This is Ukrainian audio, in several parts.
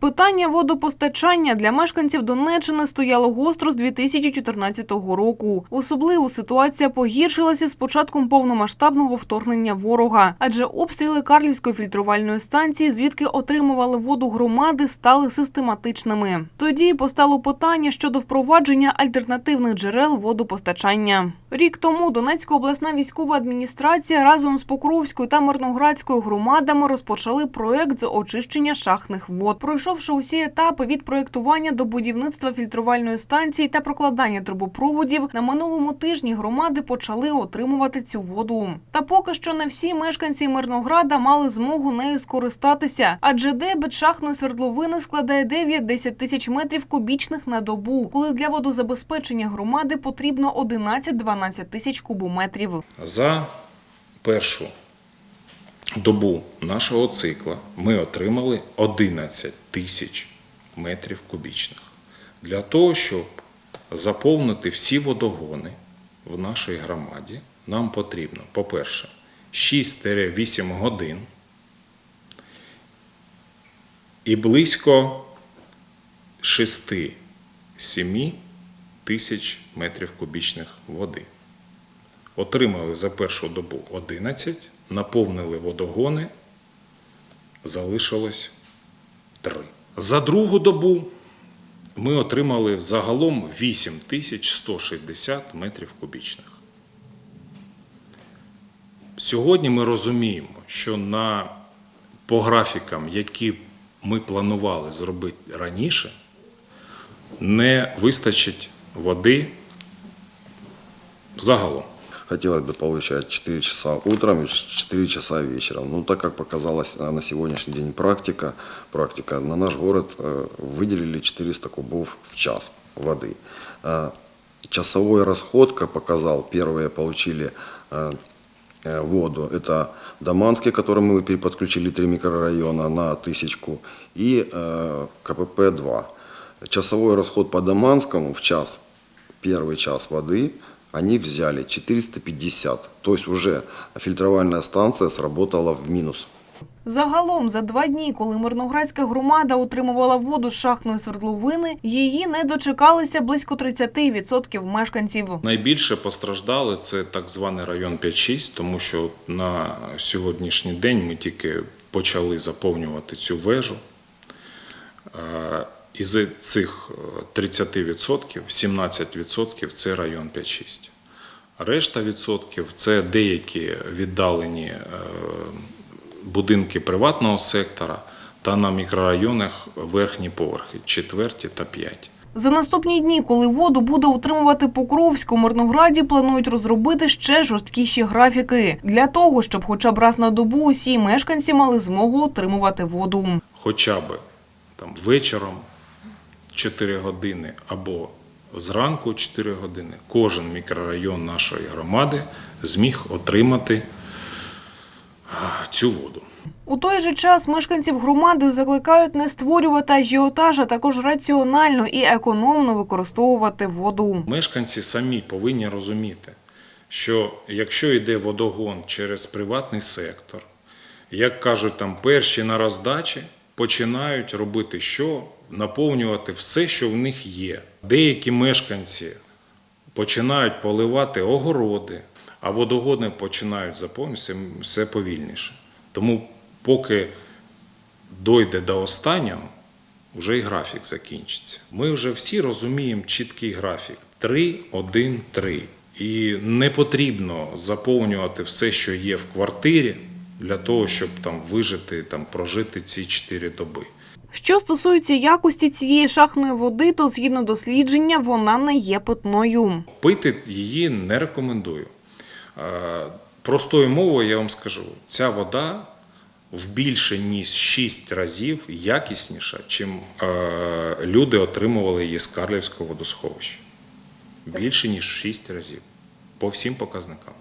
Питання водопостачання для мешканців Донеччини стояло гостро з 2014 року. Особливо ситуація погіршилася з початком повномасштабного вторгнення ворога, адже обстріли Карлівської фільтрувальної станції, звідки отримували воду громади, стали систематичними. Тоді постало питання щодо впровадження альтернативних джерел водопостачання. Рік тому Донецька обласна військова адміністрація разом з Покровською та Мирноградською громадами розпочали проект з очищення шахтних вод. Пройшовши усі етапи від проєктування до будівництва фільтрувальної станції та прокладання трубопроводів, на минулому тижні громади почали отримувати цю воду. Та поки що не всі мешканці Мирнограда мали змогу нею скористатися, адже дебет шахтної свердловини складає 9-10 тисяч метрів кубічних на добу, коли для водозабезпечення громади потрібно 11-12 тисяч кубометрів. За першу добу нашого цикла ми отримали 11 тисяч метрів кубічних. Для того, щоб заповнити всі водогони в нашій громаді, нам потрібно, по-перше, 6-8 годин і близько 6-7 тисяч метрів кубічних води. Отримали за першу добу 11, наповнили водогони, залишилось 3. За другу добу ми отримали загалом 8160 метрів кубічних. Сьогодні ми розуміємо, що на, по графікам, які ми планували зробити раніше, не вистачить води загалом. Хотелось бы получать 4 часа утром и 4 часа вечером. Ну, так как показалась на сегодняшний день практика, практика на наш город э, выделили 400 кубов в час воды. А, Часовой расход, как показал, первые получили э, э, воду. Это Даманский, который мы переподключили три микрорайона на тысячку, и э, КПП-2. Часовой расход по Даманскому в час, первый час воды, они взяли 450. То есть уже фильтровальная станция сработала в минус. Загалом за два дні, коли Мирноградська громада отримувала воду з шахтної свердловини, її не дочекалися близько 30% мешканців. Найбільше постраждали це так званий район 5-6, тому що на сьогоднішній день ми тільки почали заповнювати цю вежу. Е, Із цих е, 30% 17% це район 5-6. Решта відсотків це деякі віддалені е, будинки приватного сектора та на мікрорайонах верхні поверхи, четверті та п'яті. За наступні дні, коли воду буде утримувати Покровську, Мирнограді планують розробити ще жорсткіші графіки для того, щоб хоча б раз на добу усі мешканці мали змогу отримувати воду. хоча б там вечором 4 години або зранку 4 години кожен мікрорайон нашої громади зміг отримати цю воду. У той же час мешканців громади закликають не створювати ажіотаж, а також раціонально і економно використовувати воду. Мешканці самі повинні розуміти, що якщо йде водогон через приватний сектор, як кажуть, там перші на роздачі починають робити що? Наповнювати все, що в них є. Деякі мешканці починають поливати огороди, а водогони починають заповнюватися все повільніше. Тому поки дойде до останнього, вже і графік закінчиться. Ми вже всі розуміємо чіткий графік 3, 1, 3. І не потрібно заповнювати все, що є в квартирі, для того, щоб там вижити, там прожити ці 4 доби. Що стосується якості цієї шахтної води, то згідно дослідження вона не є питною. Пити її не рекомендую. Е, Простою мовою я вам скажу, ця вода в більше ніж 6 разів якісніша, чим е, люди отримували її з Карлівського водосховища. Більше ніж 6 разів. По всім показникам.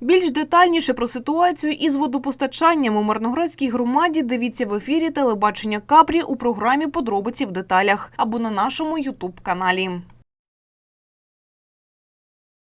Більш детальніше про ситуацію із водопостачанням у Марноградській громаді дивіться в ефірі телебачення Капрі у програмі Подробиці в деталях або на нашому Ютуб каналі.